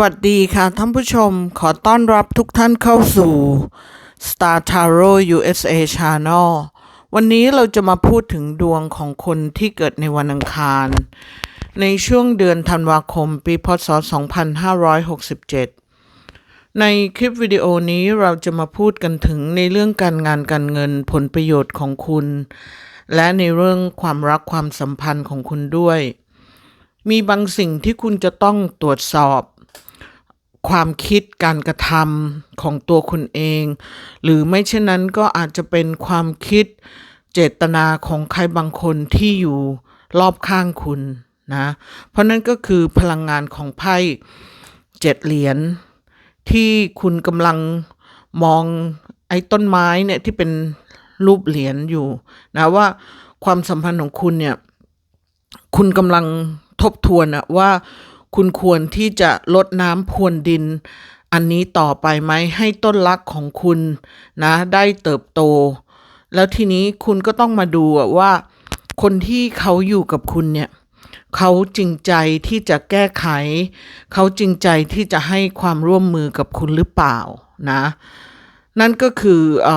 วัสดีค่ะท่านผู้ชมขอต้อนรับทุกท่านเข้าสู่ Star Tarot USA Channel วันนี้เราจะมาพูดถึงดวงของคนที่เกิดในวันอังคาร ในช่วงเดือนธันวาคมปีพศ 2567 ในคลิปวิดีโอนี้เราจะมาพูดกันถึงในเรื่องการงานการเงินผลประโยชน์ของคุณ และในเรื่องความรักความสัมพันธ์ของคุณด้วยมีบางสิ่งที่คุณจะต้องตรวจสอบ ความคิดการกระทำของตัวคุณเอง หรือไม่เช่นนั้นก็อาจจะเป็นความคิดเจตนาของใครบางคนที่อยู่รอบข้างคุณนะเพราะนั่นก็คือพลังงานของไพ่เจ็ดเหรียญที่คุณกำลังมองไอ้ต้นไม้เนี่ยที่เป็นรูปเหรียญอยู่นะว่าความสัมพันธ์ของคุณเนี่ยคุณกำลังทบทวนอะว่า คุณควรที่จะลดน้ำพรวนดิน อันนี้ต่อไปไหมให้ต้นรักของคุณนะได้เติบโต แล้วทีนี้คุณก็ต้องมาดูว่า คนที่เขาอยู่กับคุณเนี่ยเขาจริงใจที่จะแก้ไข เขาจริงใจที่จะให้ความร่วมมือกับคุณหรือเปล่านะ นั่นก็คืออ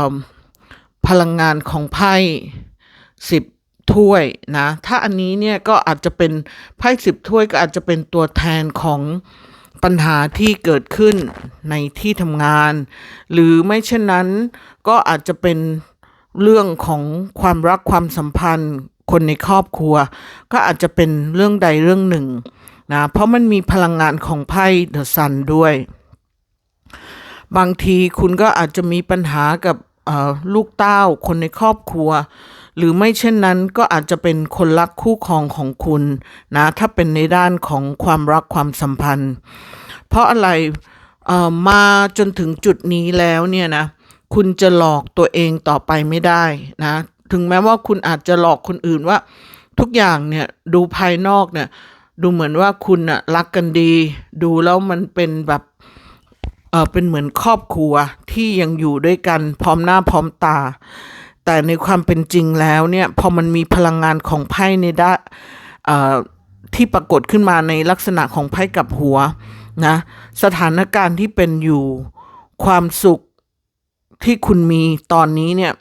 พลังงานของไพ่สิบ ถ้วยนะ ถ้าอันนี้เนี่ยก็อาจจะเป็นไพ่สิบถ้วยก็อาจจะเป็นตัวแทนของปัญหาที่เกิดขึ้นในที่ทำงาน หรือไม่เช่นนั้นก็อาจจะเป็นเรื่องของความรักความสัมพันธ์ คนในครอบครัว ก็อาจจะเป็นเรื่องใดเรื่องหนึ่งนะเพราะมันมีพลังงานของไพ่เดอะซันด้วย บางทีคุณก็อาจจะมีปัญหากับลูกเต้า คนในครอบครัว หรือไม่เช่นนั้นก็อาจจะเป็นคนรักคู่ครองของคุณนะถ้าเป็นในด้านของความรักความสัมพันธ์ เพราะอะไรมาจนถึงจุดนี้แล้วเนี่ยนะคุณจะหลอกตัวเองต่อไปไม่ได้นะถึงแม้ว่าคุณอาจจะหลอกคนอื่นว่า ทุกอย่างเนี่ยดูภายนอกเนี่ยดูเหมือนว่าคุณน่ะรักกันดี ดูแล้วมันเป็นแบบเออเป็นเหมือนครอบครัวที่ยังอยู่ด้วยกันพร้อมหน้าพร้อมตา แต่ในความเป็นจริงแล้วเนี่ยพอมันมีพลังงานของไพ่ในด้านที่ปรากฏขึ้นมาในลักษณะของไพ่กับหัวนะสถานการณ์ที่เป็นอยู่ความสุขที่คุณมีตอนนี้เนี่ย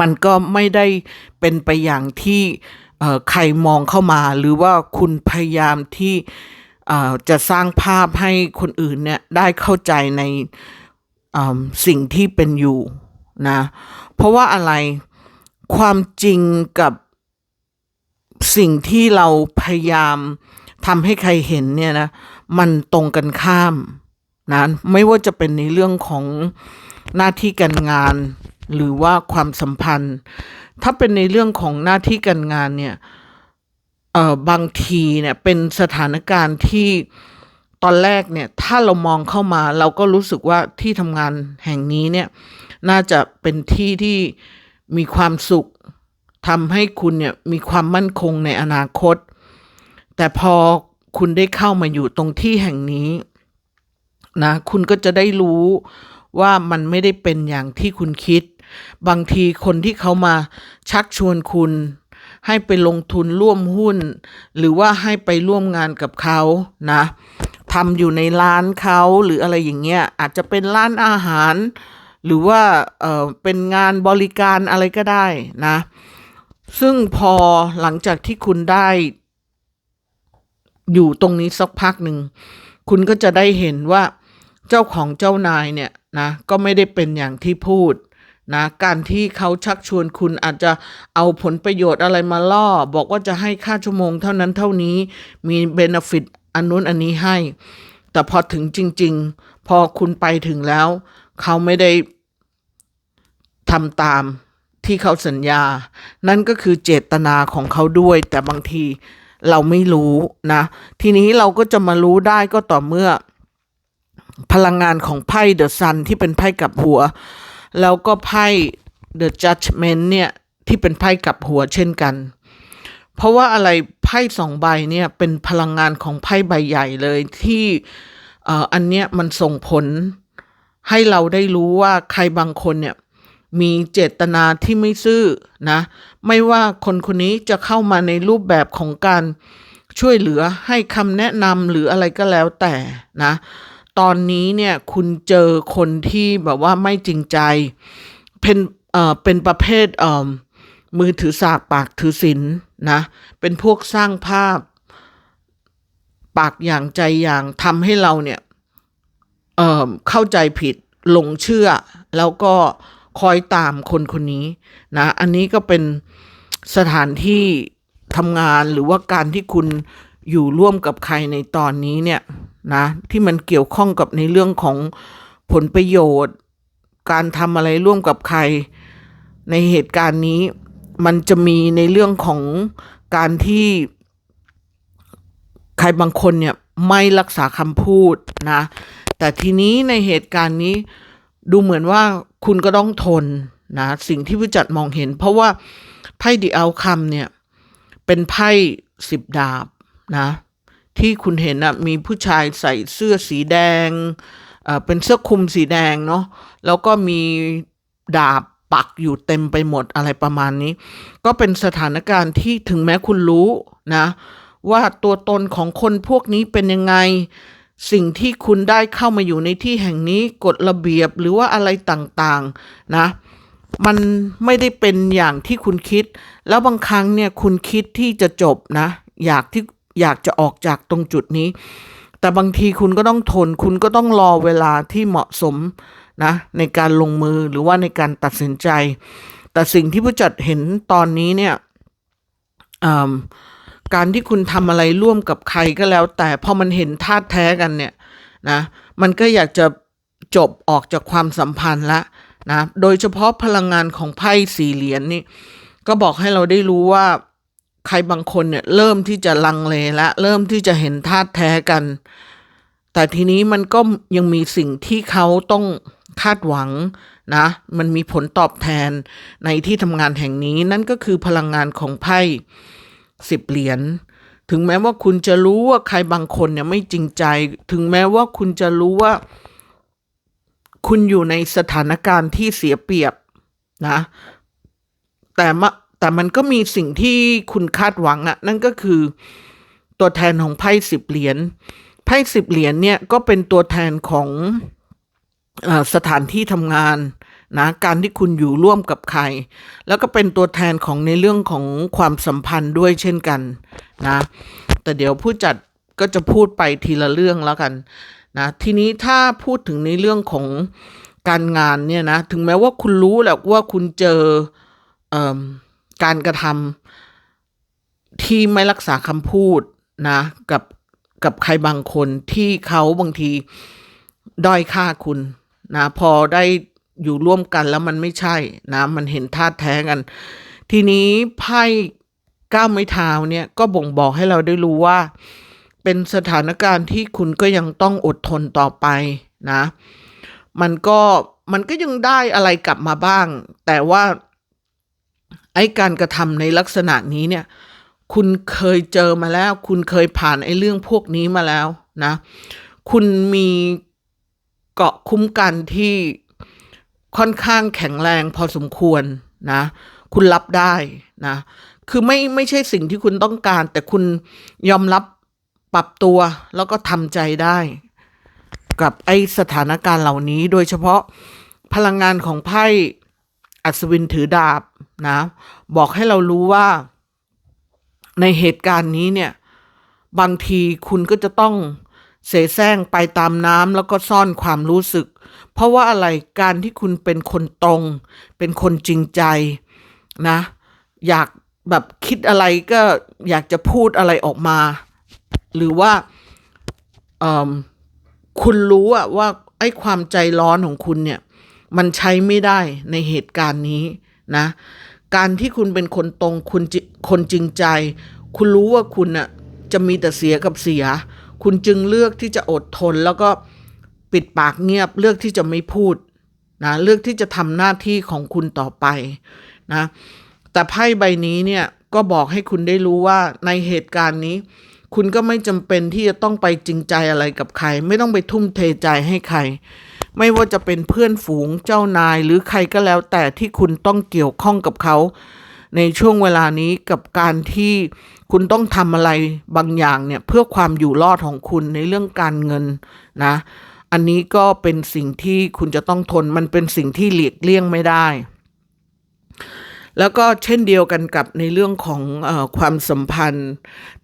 มันก็ไม่ได้เป็นไปอย่างที่ใครมองเข้ามาหรือว่าคุณพยายามที่จะสร้างภาพให้คนอื่นเนี่ยได้เข้าใจในสิ่งที่เป็นอยู่ นะ เพราะว่าอะไรความจริงกับสิ่งที่เราพยายามทำให้ใครเห็นเนี่ยนะ มันตรงกันข้ามนะไม่ว่าจะเป็นในเรื่องของหน้าที่การงาน หรือว่าความสัมพันธ์ ถ้าเป็นในเรื่องของหน้าที่การงานเนี่ยเอ่อบางทีเนี่ยเป็นสถานการณ์ที่ตอนแรกเนี่ยถ้าเรามองเข้ามาเราก็รู้สึกว่าที่ทำงานแห่งนี้เนี่ย น่าจะเป็นที่ที่มีความสุขทำให้คุณเนี่ยมีความมั่นคงในอนาคต แต่พอคุณได้เข้ามาอยู่ตรงที่แห่งนี้นะคุณก็จะได้รู้ว่ามันไม่ได้เป็นอย่างที่คุณคิด บางทีคนที่เขามาชักชวนคุณ ให้ไปลงทุนร่วมหุ้น หรือว่าให้ไปร่วมงานกับเขานะทำอยู่ในร้านเขาหรืออะไรอย่างเงี้ยอาจจะเป็นร้านอาหาร หรือว่าเออเป็นงานบริการอะไรก็ได้นะ ซึ่งพอหลังจากที่คุณได้ อยู่ตรงนี้สักพักหนึ่ง คุณก็จะได้เห็นว่าเจ้าของเจ้านายเนี่ยนะก็ไม่ได้เป็นอย่างที่พูดนะการที่เขาชักชวนคุณอาจจะเอาผลประโยชน์อะไรมาล่อ บอกว่าจะให้ค่าชั่วโมงเท่านั้นเท่านี้มีเบนฟิตอันนู้นอันนี้ให้ แต่พอถึงจริง ๆ พอคุณไปถึงแล้ว เขาไม่ได้ ทำตามที่เขาสัญญา นั่นก็คือเจตนาของเขาด้วย แต่บางทีเราไม่รู้นะ ทีนี้เราก็จะมารู้ได้ก็ต่อเมื่อ พลังงานของไพ่เดอะซันที่เป็นไพ่กับหัว แล้วก็ไพ่เดอะจัดเมนเนี่ยที่เป็นไพ่กับหัวเช่นกัน เพราะว่าอะไรไพ่สองใบเนี่ยเป็นพลังงานของไพ่ใบใหญ่เลยที่อออันเนี้ยมันส่งผลให้เราได้รู้ว่าใครบางคนเนี่ย มีเจตนาที่ไม่ซื่อนะ ไม่ว่าคนคนนี้จะเข้ามาในรูปแบบของการช่วยเหลือให้คำแนะนำหรืออะไรก็แล้วแต่นะ ตอนนี้เนี่ยคุณเจอคนที่แบบว่าไม่จริงใจ เป็นเอ่อเป็นประเภทเอ่อมือถือสากปากถือศีลนะเป็นพวกสร้างภาพ ปากอย่างใจอย่างทำให้เราเนี่ยเอ่อเข้าใจผิดหลงเชื่อแล้วก็ คอยตามคนคนนี้นะอันนี้ก็เป็นสถานที่ทำงานหรือว่าการที่คุณอยู่ร่วมกับใครในตอนนี้เนี่ยนะที่มันเกี่ยวข้องกับในเรื่องของผลประโยชน์ การทำอะไรร่วมกับใคร ในเหตุการณ์นี้ มันจะมีในเรื่องของการที่ใครบางคนเนี่ยไม่รักษาคำพูดนะ แต่ทีนี้ในเหตุการณ์นี้ ดูเหมือนว่าคุณก็ต้องทนนะสิ่งที่ผู้จัดมองเห็น เพราะว่าไพ่ดีเอาคำเนี่ย เป็นไพ่สิบดาบนะ ที่คุณเห็นนะมีผู้ชายใส่เสื้อสีแดงเอ่อเป็นเสื้อคลุมสีแดงเนาะแล้วก็มีดาบปักอยู่เต็มไปหมดอะไรประมาณนี้ ก็เป็นสถานการณ์ที่ถึงแม้คุณรู้นะ ว่าตัวตนของคนพวกนี้เป็นยังไง สิ่งที่คุณได้เข้ามาอยู่ในที่แห่งนี้กฎระเบียบหรือว่าอะไรต่างๆนะมันไม่ได้เป็นอย่างที่คุณคิด แล้วบางครั้งเนี่ยคุณคิดที่จะจบนะ อยากที่อยากจะออกจากตรงจุดนี้ แต่บางทีคุณก็ต้องทน คุณก็ต้องรอเวลาที่เหมาะสมนะในการลงมือหรือว่าในการตัดสินใจ แต่สิ่งที่ผู้จัดเห็นตอนนี้เนี่ยอืม การที่คุณทำอะไรร่วมกับใครก็แล้ว แต่พอมันเห็นท่าตุแท้กันเนี่ยนะมันก็อยากจะจบออกจากความสัมพันธ์ละนะโดยเฉพาะพลังงานของไพ่สี่เหรียญนี่ก็บอกให้เราได้รู้ว่าใครบางคนเนี่ยเริ่มที่จะลังเลและเริ่มที่จะเห็นธาตุแท้กัน แต่ทีนี้มันก็ยังมีสิ่งที่เขาต้องคาดหวังนะ มันมีผลตอบแทนในที่ทำงานแห่งนี้นั่นก็คือพลังงานของไพ่ สิบเหรียญถึงแม้ว่าคุณจะรู้ว่าใครบางคนเนี่ยไม่จริงใจ ถึงแม้ว่าคุณจะรู้ว่า คุณอยู่ในสถานการณ์ที่เสียเปรียบนะ แต่มแต่มันก็มีสิ่งที่คุณคาดหวังอะนั่นก็คือตัวแทนของไพ่สิบเหรียญไพ่สิบเหรียญเนี่ยก็เป็นตัวแทนของอสถานที่ทำงาน นะการที่คุณอยู่ร่วมกับใคร แล้วก็เป็นตัวแทนของในเรื่องของความสัมพันธ์ด้วยเช่นกันนะแต่เดี๋ยวผู้จัดก็จะพูดไปทีละเรื่องแล้วกันนะทีนี้ถ้าพูดถึงในเรื่องของการงานเนี่ยนะถึงแม้ว่าคุณรู้แหละว่าคุณเจอเอ่อการกระทำที่ไม่รักษาคำพูดนะกับกับใครบางคนที่เขาบางทีด้อยค่าคุณนะพอได้ อยู่ร่วมกันแล้วมันไม่ใช่นะ มันเห็นท่าแท้กัน ทีนี้ไพ่ก้าวไม้เท้าเนี่ยก็บ่งบอกให้เราได้รู้ว่า เป็นสถานการณ์ที่คุณก็ยังต้องอดทนต่อไปนะ มันก็มันก็ยังได้อะไรกลับมาบ้าง แต่ว่าไอ้การกระทำในลักษณะนี้เนี่ย คุณเคยเจอมาแล้ว คุณเคยผ่านไอ้เรื่องพวกนี้มาแล้วนะ คุณมีเกาะคุ้มกันที่ ค่อนข้างแข็งแรงพอสมควรนะ คุณรับได้นะ คือไม่ไม่ใช่สิ่งที่คุณต้องการ แต่คุณยอมรับปรับตัวแล้วก็ทำใจได้ กับไอสถานการณ์เหล่านี้ โดยเฉพาะพลังงานของไพ่อัศวินถือดาบนะ บอกให้เรารู้ว่า ในเหตุการณ์นี้เนี่ย บางทีคุณก็จะต้อง เสแสร้งไปตามน้ำแล้วก็ซ่อนความรู้สึก เพราะว่าอะไรการที่คุณเป็นคนตรง เป็นคนจริงใจนะ อยากแบบคิดอะไรก็อยากจะพูดอะไรออกมา หรือว่าเออคุณรู้อะว่าไอ้ความใจร้อนของคุณเนี่ย มันใช้ไม่ได้ในเหตุการณ์นี้นะ การที่คุณเป็นคนตรงคุณคนจริงใจ คุณรู้ว่าคุณน่ะจะมีแต่เสียกับเสีย คุณจึงเลือกที่จะอดทน แล้วก็ปิดปากเงียบเลือกที่จะไม่พูดนะเลือกที่จะทำหน้าที่ของคุณต่อไปนะแต่ไพ่ใบนี้เนี่ยก็บอกให้คุณได้รู้ว่าในเหตุการณ์นี้ คุณก็ไม่จำเป็นที่จะต้องไปจริงใจอะไรกับใคร ไม่ต้องไปทุ่มเทใจให้ใคร ไม่ว่าจะเป็นเพื่อนฝูงเจ้านายหรือใครก็แล้วแต่ที่คุณต้องเกี่ยวข้องกับเขา ในช่วงเวลานี้กับการที่คุณต้องทำอะไรบางอย่างเนี่ยเพื่อความอยู่รอดของคุณในเรื่องการเงินนะ อันนี้ก็เป็นสิ่งที่คุณจะต้องทนมันเป็นสิ่งที่หลีกเลี่ยงไม่ได้ แล้วก็เช่นเดียวกันกับในเรื่องของอความสัมพันธ์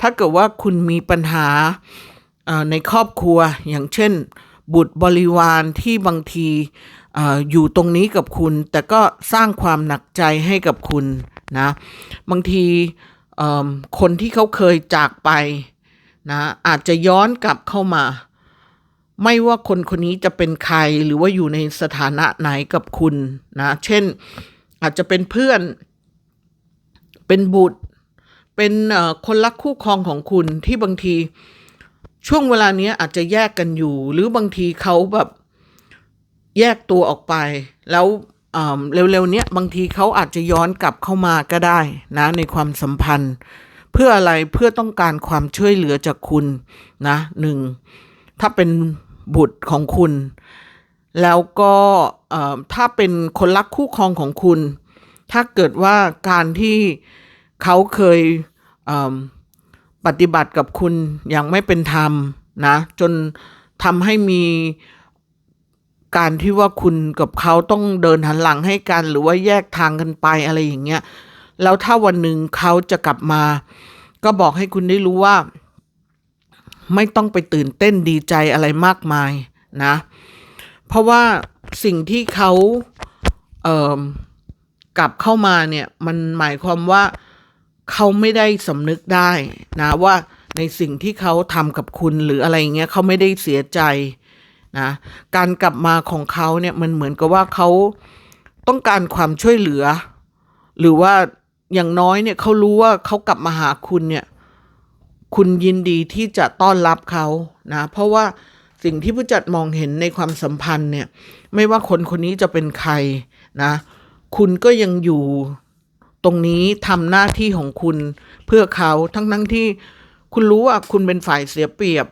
ถ้าเกิดว่าคุณมีปัญหาในครอบครัวอย่างเช่น บุตรบริวารที่บางทีออยู่ตรงนี้กับคุณ แต่ก็สร้างความหนักใจให้กับคุณ นะบางทีคนที่เขาเคยจากไปนะอาจจะย้อนกลับเข้ามา ไม่ว่าคนคนนี้จะเป็นใครหรือว่าอยู่ในสถานะไหนกับคุณนะเช่นอาจจะเป็นเพื่อน เป็นบุตร เป็นคนรักคู่ครองของคุณที่บางทีช่วงเวลาเนี้ยอาจจะแยกกันอยู่ หรือบางทีเขาแบบแยกตัวออกไป แล้ว เร็วๆเนี้ยบางทีเขาอาจจะย้อนกลับเข้ามาก็ได้นะในความสัมพันธ์ เพื่ออะไรเพื่อต้องการความช่วยเหลือจากคุณนะหนึ่งถ้าเป็นบุตรของคุณ แล้วก็ถ้าเป็นคนรักคู่ครองของคุณ ถ้าเกิดว่าการที่เขาเคยเปฏิบัติกับคุณอย่างไม่เป็นธรรมนะจนทำให้มี การที่ว่าคุณกับเขาต้องเดินหันหลังให้กัน หรือว่าแยกทางกันไปอะไรอย่างเงี้ยแล้วถ้าวันหนึ่งเขาจะกลับมา ก็บอกให้คุณได้รู้ว่า ไม่ต้องไปตื่นเต้นดีใจอะไรมากมายนะ เพราะว่าสิ่งที่เขาเอ่อกลับเข้ามาเนี่ย มันหมายความว่าเขาไม่ได้สำนึกได้นะว่าในสิ่งที่เขาทำกับคุณหรืออะไรเงี้ยเขาไม่ได้เสียใจ นะการกลับมาของเขาเนี่ยมันเหมือนกับว่าเขาต้องการความช่วยเหลือ หรือว่าอย่างน้อยเนี่ยเขารู้ว่าเขากลับมาหาคุณเนี่ย คุณยินดีที่จะต้อนรับเขานะเพราะว่าสิ่งที่ผู้จัดมองเห็นในความสัมพันธ์เนี่ย ไม่ว่าคนคนนี้จะเป็นใครนะ คุณก็ยังอยู่ตรงนี้ทำหน้าที่ของคุณเพื่อเขาทั้งทั้งที่คุณรู้ว่าคุณเป็นฝ่ายเสียเปรียบ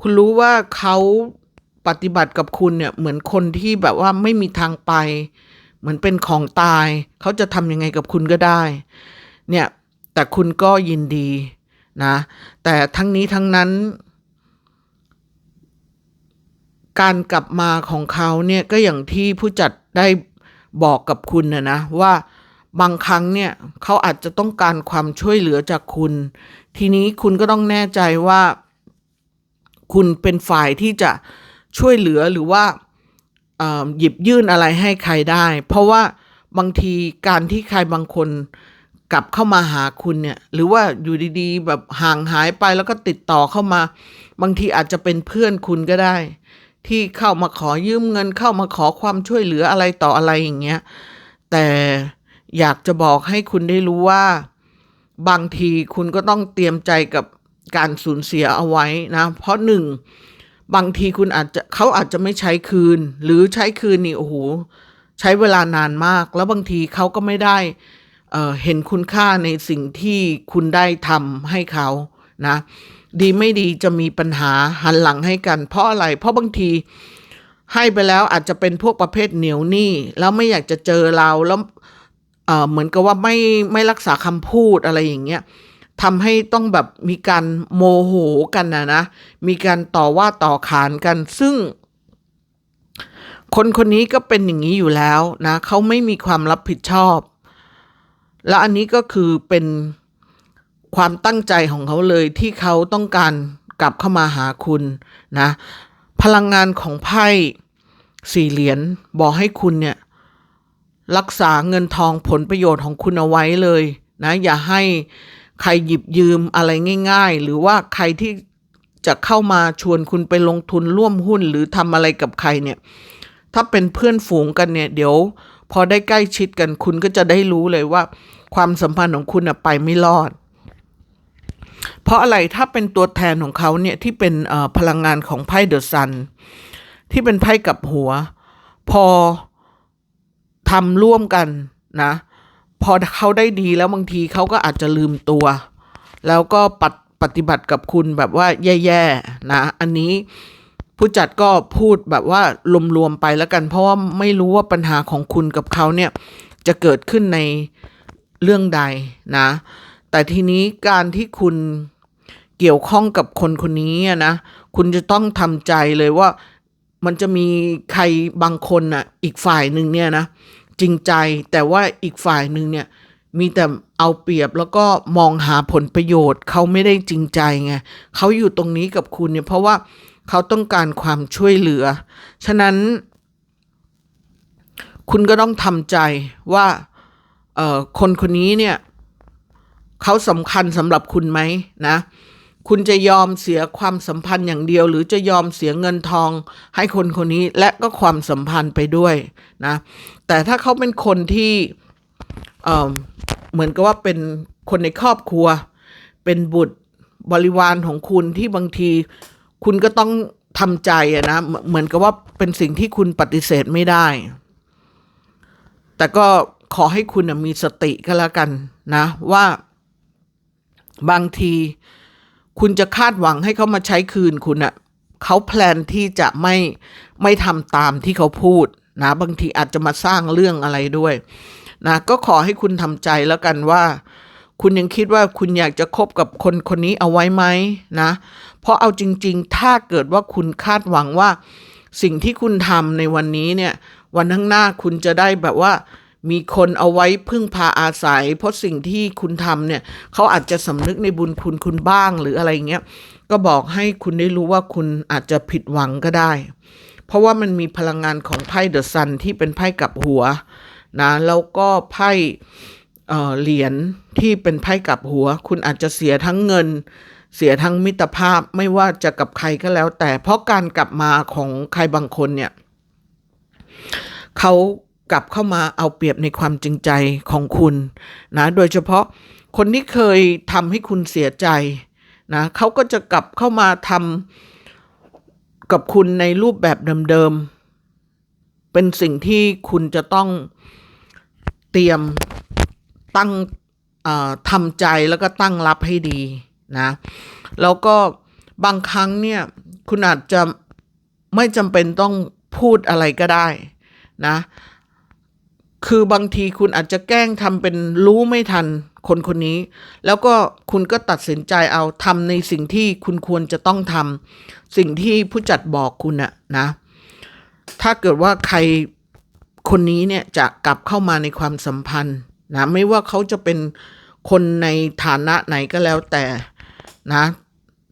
คุณรู้ว่าเขา ปฏิบัติกับคุณเนี่ยเหมือนคนที่แบบว่าไม่มีทางไป เหมือนเป็นของตาย เขาจะทำยังไงกับคุณก็ได้ เนี่ยแต่คุณก็ยินดีนะ แต่ทั้งนี้ทั้งนั้น การกลับมาของเขาเนี่ยก็อย่างที่ผู้จัดได้บอกกับคุณนะนะว่าบางครั้งเนี่ยเขาอาจจะต้องการความช่วยเหลือจากคุณ ทีนี้คุณก็ต้องแน่ใจว่า คุณเป็นฝ่ายที่จะ ช่วยเหลือหรือว่าหยิบยื่นอะไรให้ใครได้ เพราะว่าบางทีการที่ใครบางคนกลับเข้ามาหาคุณเนี่ยหรือว่าอยู่ดีๆ แบบห่างหายไปแล้วก็ติดต่อเข้ามา บางทีอาจจะเป็นเพื่อนคุณก็ได้ ที่เข้ามาขอยืมเงินเข้ามาขอความช่วยเหลืออะไรต่ออะไรอย่างเงี้ยแต่อยากจะบอกให้คุณได้รู้ว่า บางทีคุณก็ต้องเตรียมใจกับการสูญเสียเอาไว้นะ เพราะหนึ่ง บางทีคุณอาจจะเขาอาจจะไม่ใช้คืน หรือใช้คืนนี่โอ้โหใช้เวลานานมาก แล้วบางทีเขาก็ไม่ได้เเห็นคุณค่าในสิ่งที่คุณได้ทำให้เขานะ ดีไม่ดีจะมีปัญหาหันหลังให้กัน เพราะอะไร เพราะบางทีให้ไปแล้วอาจจะเป็นพวกประเภทเหนียวหนี้แล้วไม่อยากจะเจอเราแล้วเเหมือนกับว่าไม่ไม่รักษาคำพูดอะไรอย่างเงี้ย ทำให้ต้องแบบมีการโมโหกันนะนะ มีการต่อว่าต่อขานกัน ซึ่ง คนคนนี้ก็เป็นอย่างนี้อยู่แล้วนะเขาไม่มีความรับผิดชอบ แล้วอันนี้ก็คือเป็นความตั้งใจของเขาเลยที่เขาต้องการกลับเข้ามาหาคุณนะ พลังงานของไพ่สี่เหรียญบอกให้คุณเนี่ยรักษาเงินทองผลประโยชน์ของคุณเอาไว้เลยนะ อย่าให้ ใครหยิบยืมอะไรง่าย ๆ หรือว่าใครที่จะเข้ามาชวนคุณไปลงทุนร่วมหุ้นหรือทำอะไรกับใครเนี่ย ถ้าเป็นเพื่อนฝูงกันเนี่ย เดี๋ยว พอได้ใกล้ชิดกันคุณก็จะได้รู้เลยว่า ความสัมพันธ์ของคุณไปไม่รอด เพราะอะไรถ้าเป็นตัวแทนของเขาเนี่ยที่เป็นพลังงานของไพ่เดอะซันที่เป็นไพ่กับหัว พอทำร่วมกันนะ พอเขาได้ดีแล้วบางทีเขาก็อาจจะลืมตัว แล้วก็ปฏิปฏิบัติกับคุณแบบว่าแย่ๆนะ อันนี้ผู้จัดก็พูดแบบว่ารวมๆไปแล้วกัน เพราะว่าไม่รู้ว่าปัญหาของคุณกับเขาเนี่ยจะเกิดขึ้นในเรื่องใดนะ แต่ทีนี้การที่คุณเกี่ยวข้องกับคนคนนี้นะ คุณจะต้องทำใจเลยว่ามันจะมีใครบางคนน่ะอีกฝ่ายหนึ่งเนี่ยนะ จริงใจ แต่ว่าอีกฝ่ายหนึ่งเนี่ยมีแต่เอาเปรียบแล้วก็มองหาผลประโยชน์ เขาไม่ได้จริงใจไงเขาอยู่ตรงนี้กับคุณเนี่ยเพราะว่าเขาต้องการความช่วยเหลือ ฉะนั้น คุณก็ต้องทำใจว่าคนคนนี้เนี่ยเขาสำคัญสำหรับคุณไหมนะ คุณจะยอมเสียความสัมพันธ์อย่างเดียว หรือจะยอมเสียเงินทอง ให้คนคนนี้และก็ความสัมพันธ์ไปด้วยนะ แต่ถ้าเขาเป็นคนที่เอ่อเหมือนกับว่าเป็นคนในครอบครัว เป็นบุตรบริวารของคุณที่บางที คุณก็ต้องทำใจอะนะเหมือนกับว่าเป็นสิ่งที่คุณปฏิเสธไม่ได้ แต่ก็ขอให้คุณมีสติก็แล้วกันนะว่าบางที คุณจะคาดหวังให้เขามาใช้คืนคุณอะเขาแพลนที่จะไม่ไม่ทำตามที่เขาพูดนะบางทีอาจจะมาสร้างเรื่องอะไรด้วยนะก็ขอให้คุณทำใจแล้วกันว่า คุณยังคิดว่าคุณอยากจะคบกับคนคนนี้เอาไว้ไหมนะเพราะเอาจริง ๆ ถ้าเกิดว่าคุณคาดหวังว่า สิ่งที่คุณทำในวันนี้เนี่ย วันข้างหน้าคุณจะได้แบบว่า มีคนเอาไว้พึ่งพาอาศัย เพราะสิ่งที่คุณทำเนี่ยเขาอาจจะสำนึกในบุญคุณคุณบ้างหรืออะไรเงี้ยก็บอกให้คุณได้รู้ว่าคุณอาจจะผิดหวังก็ได้ เพราะว่ามันมีพลังงานของไพ่เดอะซันที่เป็นไพ่กลับหัวนะแล้วก็ไพ่เหรียญที่เป็นไพ่กลับหัว คุณอาจจะเสียทั้งเงิน เสียทั้งมิตรภาพไม่ว่าจะกับใครก็แล้วแต่ เพราะการกลับมาของใครบางคนเนี่ยเขา กลับเข้ามาเอาเปรียบในความจริงใจของคุณนะโดยเฉพาะคนที่เคยทำให้คุณเสียใจนะเขาก็จะกลับเข้ามาทำกับคุณในรูปแบบเดิมๆเป็นสิ่งที่คุณจะต้องเตรียมตั้งทำใจแล้วก็ตั้งรับให้ดีนะแล้วก็บางครั้งเนี่ยคุณอาจจะไม่จำเป็นต้องพูดอะไรก็ได้นะ คือบางทีคุณอาจจะแกล้งทำเป็นรู้ไม่ทันคนคนนี้ แล้วก็คุณก็ตัดสินใจเอาทำในสิ่งที่คุณควรจะต้องทำสิ่งที่ผู้จัดบอกคุณอะนะ ถ้าเกิดว่าใครคนนี้เนี่ยจะกลับเข้ามาในความสัมพันธ์นะไม่ว่าเขาจะเป็นคนในฐานะไหนก็แล้วแต่นะ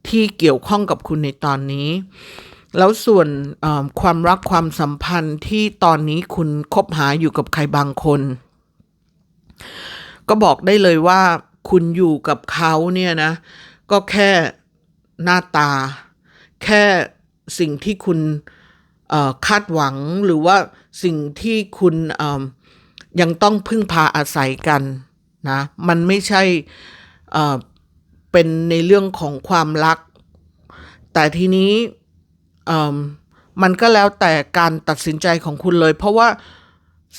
ที่เกี่ยวข้องกับคุณในตอนนี้ แล้วส่วนความรักความสัมพันธ์ที่ตอนนี้คุณคบหาอยู่กับใครบางคน ก็บอกได้เลยว่าคุณอยู่กับเขาเนี่ยนะ ก็แค่หน้าตา แค่สิ่งที่คุณคาดหวังหรือว่าสิ่งที่คุณยังต้องพึ่งพาอาศัยกันนะมันไม่ใช่เป็นในเรื่องของความรัก แต่ทีนี้ มันก็แล้วแต่การตัดสินใจของคุณเลย เพราะว่า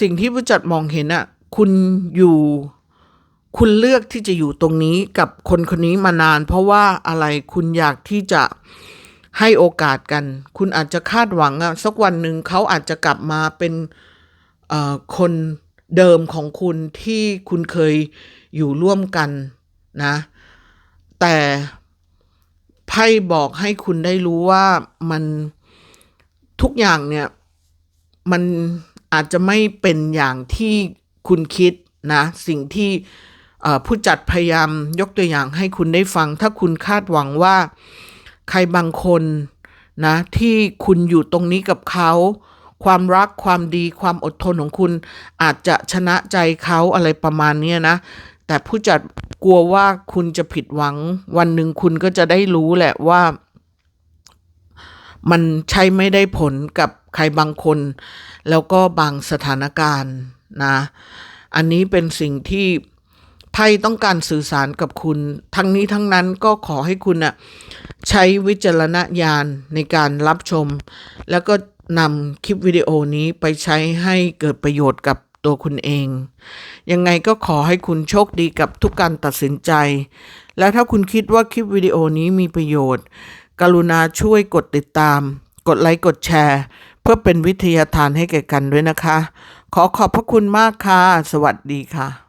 สิ่งที่ผู้จัดมองเห็นอะคุณอยู่ คุณเลือกที่จะอยู่ตรงนี้กับคนคนนี้มานาน เพราะว่าอะไรคุณอยากที่จะให้โอกาสกัน คุณอาจจะคาดหวังอะสักวันหนึ่งเขาอาจจะกลับมาเป็นคนเดิมของคุณที่คุณเคยอยู่ร่วมกันนะ แต่ ไพ่บอกให้คุณได้รู้ว่ามันทุกอย่างเนี่ย มันอาจจะไม่เป็นอย่างที่คุณคิดนะ สิ่งที่ผู้จัดพยายามยกตัวอย่างให้คุณได้ฟัง ถ้าคุณคาดหวังว่าใครบางคนนะ ที่คุณอยู่ตรงนี้กับเขาความรักความดีความอดทนของคุณอาจจะชนะใจเขาอะไรประมาณนี้นะ แต่ผู้จัดกลัวว่าคุณจะผิดหวัง วันหนึ่งคุณก็จะได้รู้แหละว่า มันใช้ไม่ได้ผลกับใครบางคน แล้วก็บางสถานการณ์นะ อันนี้เป็นสิ่งที่ไพ่ต้องการสื่อสารกับคุณ ทั้งนี้ทั้งนั้นก็ขอให้คุณน่ะใช้วิจารณญาณในการรับชม แล้วก็นำคลิปวิดีโอนี้ไปใช้ให้เกิดประโยชน์กับ ตัวคุณเอง ยังไงก็ขอให้คุณโชคดีกับทุกการตัดสินใจ แล้วถ้าคุณคิดว่าคลิปวิดีโอนี้มีประโยชน์ กรุณาช่วยกดติดตาม กดไลค์กดแชร์ เพื่อเป็นวิทยาทานให้แก่กันด้วยนะคะ ขอขอบพระคุณมากค่ะ สวัสดีค่ะ